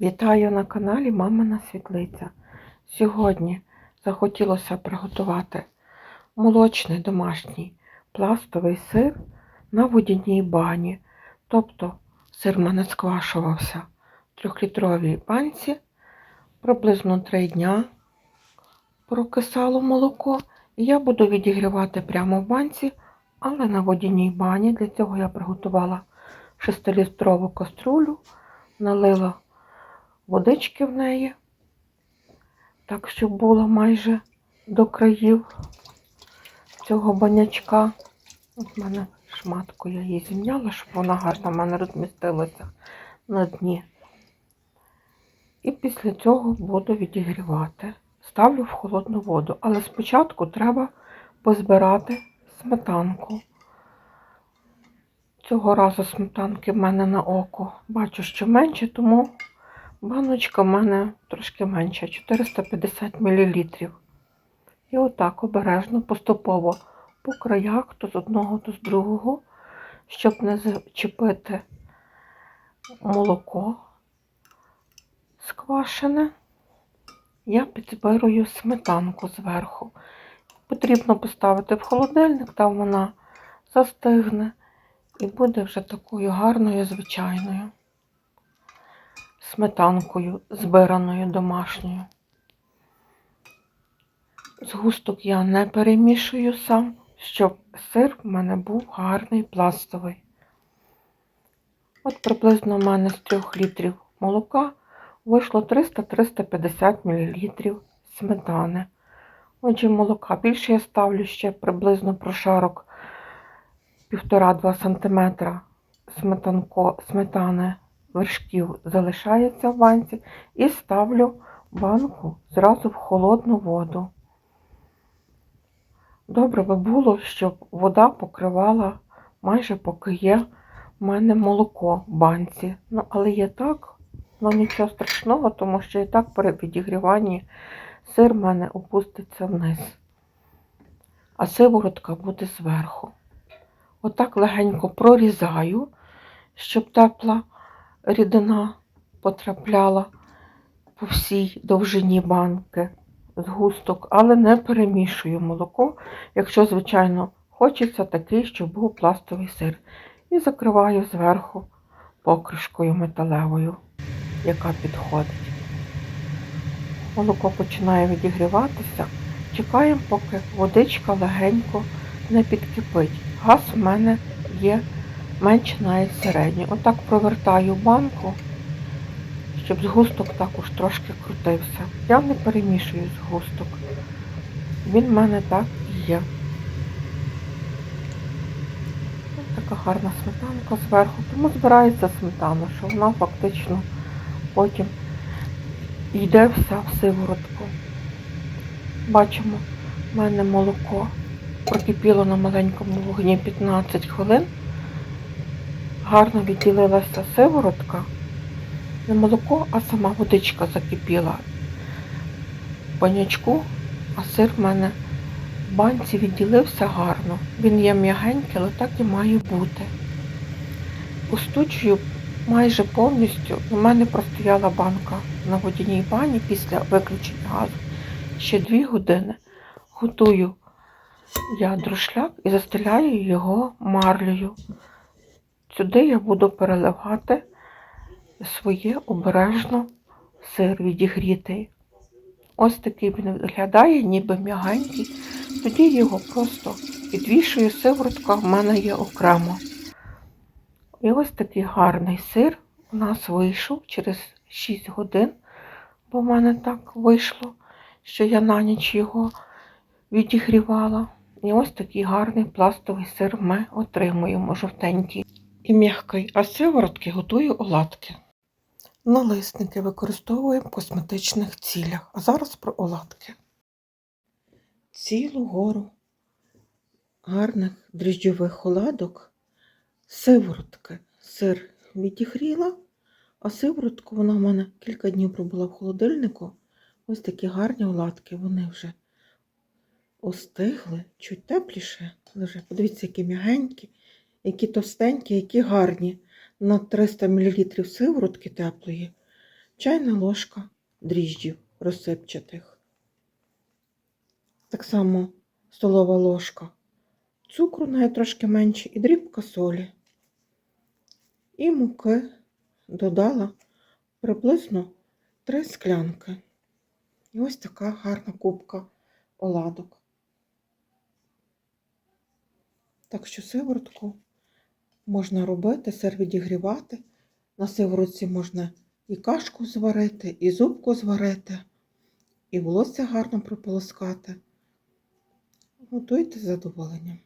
Вітаю на каналі Мамина Світлиця. Сьогодні захотілося приготувати молочний домашній пластовий сир на водяній бані. Тобто сир мене сквашувався в трьохлітровій банці, приблизно 3 дня прокисало молоко. І я буду відігрівати прямо в банці, але на водяній бані. Для цього я приготувала 6-літрову каструлю, налила водички в неї, так, щоб було майже до країв цього банячка. От мене шматку я її зімняла, щоб вона гарно в мене розмістилася на дні. І після цього буду відігрівати. Ставлю в холодну воду, але спочатку треба позбирати сметанку. Цього разу сметанки в мене на око. Бачу, що менше, тому баночка в мене трошки менша 450 мл. І отак обережно, поступово по краях, то з одного, то з другого, щоб не зачепити молоко сквашене, я підзбирую сметанку зверху. Потрібно поставити в холодильник, там вона застигне і буде вже такою гарною, звичайною сметанкою, збираною домашньою. Згусток я не перемішую сам, щоб сир в мене був гарний пластовий. От приблизно в мене з 3 літрів молока вийшло 300-350 мл сметани. Отже, молока більше я ставлю ще приблизно прошарок 1,5-2 см сметанко, сметани вершків залишається в банці і ставлю банку зразу в холодну воду. Добре би було, щоб вода покривала майже поки є в мене молоко в банці. Ну, але є так, ну нічого страшного, тому що і так при підігріванні сир в мене опуститься вниз, а сиворотка буде зверху. Отак легенько прорізаю, щоб тепла рідина потрапляла по всій довжині банки згусток, але не перемішую молоко, якщо, звичайно, хочеться такий, щоб був пластовий сир. І закриваю зверху покришкою металевою, яка підходить. Молоко починає відігріватися. Чекаємо, поки водичка легенько не підкипить. Газ в мене є менше навіть середній. Отак провертаю банку, щоб згусток також трошки крутився. Я не перемішую згусток. Він в мене так і є. Ось така гарна сметанка зверху. Тому збирається сметана, що вона фактично потім йде вся в сиворотку. Бачимо, в мене молоко прокипіло на маленькому вогні 15 хвилин. Гарно відділилася сиворотка. Не молоко, а сама водичка закипіла банячку, а сир в мене в банці відділився гарно. Він є м'ягенький, але так і має бути. Остучую майже повністю. У мене простояла банка на водяній бані після виключення газу. Ще дві години готую я друшляк і застеляю його марлею. Сюди я буду переливати своє обережно сир відігрітий. Ось такий він виглядає, ніби м'ягенький. Тоді його просто підвішую, сиворотка в мене є окремо. І ось такий гарний сир у нас вийшов через 6 годин, бо в мене так вийшло, що я на ніч його відігрівала. І ось такий гарний пластовий сир ми отримуємо жовтенький і м'який, а сиворотки готую оладки. Налисники використовуємо в косметичних цілях. А зараз про оладки. Цілу гору гарних дріжджових оладок, сиворотки. Сир відігріла, а сиворотку вона в мене кілька днів пробула в холодильнику. Ось такі гарні оладки, вони вже остигли, чуть тепліше лежать. Подивіться, які м'ягенькі, які товстенькі, які гарні. На 300 мл сиворотки теплої. чайна ложка дріжджів розсипчатих. Так само столова ложка цукру навіть трошки менше і дрібка солі. І муки додала приблизно 3 склянки. І ось така гарна кубка оладок. Так що сиворотку можна робити, сир відігрівати. На сиворотці можна і кашку зварити, і зубку зварити, і волосся гарно прополоскати. Готуйте з задоволенням.